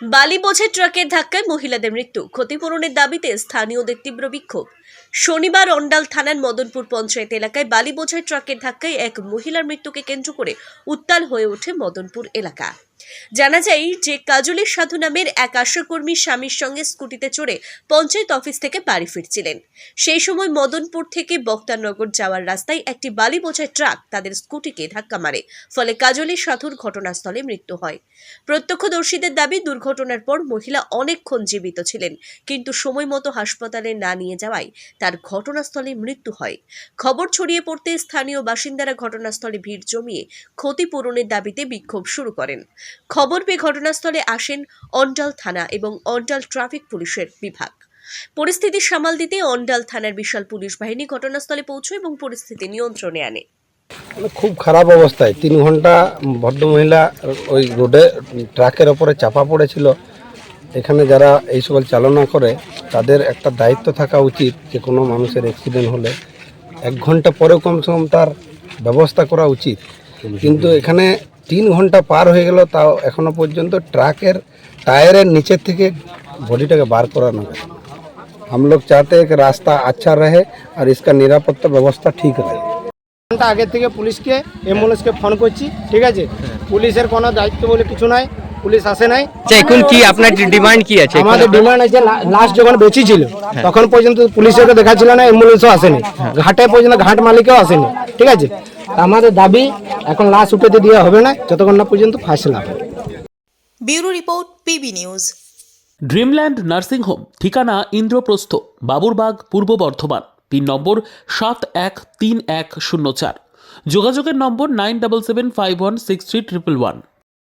বালি বোঝে ট্রাকের ধাক্কায় মহিলাদের মৃত্যু। ক্ষতিপূরণের দাবিতে স্থানীয়দের তীব্র বিক্ষোভ। শনিবার অন্ডাল থানার মদনপুর পঞ্চায়েত এলাকায় বালি বোঝাই ট্রাকের ধাক্কায় এক মহিলার মৃত্যুকে কেন্দ্র করে উত্তাল হয়ে ওঠে মদনপুর এলাকা। জানা যায় যে কাজলী সাধু নামের এক আশাকর্মী স্বামীর সঙ্গে স্কুটিতে চড়ে পঞ্চায়েত অফিস থেকে বাড়ি ফিরছিলেন। সেই সময় মদনপুর থেকে বক্তারনগর যাওয়ার রাস্তায় একটি বালি বোঝাই ট্রাক তাদের স্কুটিকে ধাক্কা মারে, ফলে কাজলী সাধুর ঘটনাস্থলে মৃত্যু হয়। প্রত্যক্ষদর্শীদের দাবি, দুর্ঘটনার পর মহিলা অনেকক্ষণ জীবিত ছিলেন, কিন্তু সময় মতো হাসপাতালে না নিয়ে যাওয়ায় তার ঘটনাস্থলে মৃত্যু হয়। খবর ছড়িয়ে পড়তে স্থানীয় বাসিন্দারা ঘটনাস্থলে ভিড় জমিয়ে ক্ষতিপূরণের দাবিতে বিক্ষোভ শুরু করেন। খবর পেয়ে ঘটনাস্থলে আসেন অন্ডাল থানা এবং অন্ডাল ট্রাফিক পুলিশের বিভাগ। পরিস্থিতি সামাল দিতে অন্ডাল থানার বিশাল পুলিশ বাহিনী ঘটনাস্থলে পৌঁছয় এবং পরিস্থিতি নিয়ন্ত্রণে আনে। মানে খুব খারাপ অবস্থায়। তিন ঘণ্টা ভদ্রমহিলা ওই রোডে ট্রাকের ওপরে চাপা পড়েছিল। এখানে যারা এই সকল চালনা করে তাদের একটা দায়িত্ব থাকা উচিত যে কোনো মানুষের অ্যাক্সিডেন্ট হলে। এক ঘণ্টা পরেও কমসে কম তার ব্যবস্থা করা উচিত। কিন্তু এখানে তিন ঘন্টা পার হয়ে গেল তাও এখনো পর্যন্ত ট্রাকের টায়ারের নিচের থেকে বডিটাকে বার করানো গেছে हम लोग चाहते हैं कि रास्ता अच्छा रहे और इसका निरापत्ता व्यवस्था ठीक रहे ঘন্টা আগে থেকে পুলিশকে অ্যাম্বুলেন্সকে ফোন করছি ঠিক আছে পুলিশের কোনো দায়িত্ব বলে কিছু নাই পুলিশ আসে নাই আচ্ছা এখন কি আপনার ডিমান্ড কি আছে এখন আমাদের ডিমান্ড আছে লাস্ট যখন বেঁচে ছিল তখন পর্যন্ত পুলিশের দেখাচ্ছিল না অ্যাম্বুলেন্সও আসেনি ঘাটে পর্যন্ত ঘাট মালিকও আসেনি ঠিক আছে আমাদের দাবি এখন লাশ উঠেতে দেওয়া হবে না যতক্ষণ না পর্যন্ত ফাঁসলা না bureau report P B news. Dreamland nursing home ঠিকানা ইন্দ্রপ্রস্থ বাবুরবাগ পূর্ব বর্ধমান পিন নম্বর সাত এক তিন এক শূন্য চার। যোগাযোগের নম্বর nine double seven five one six three triple one.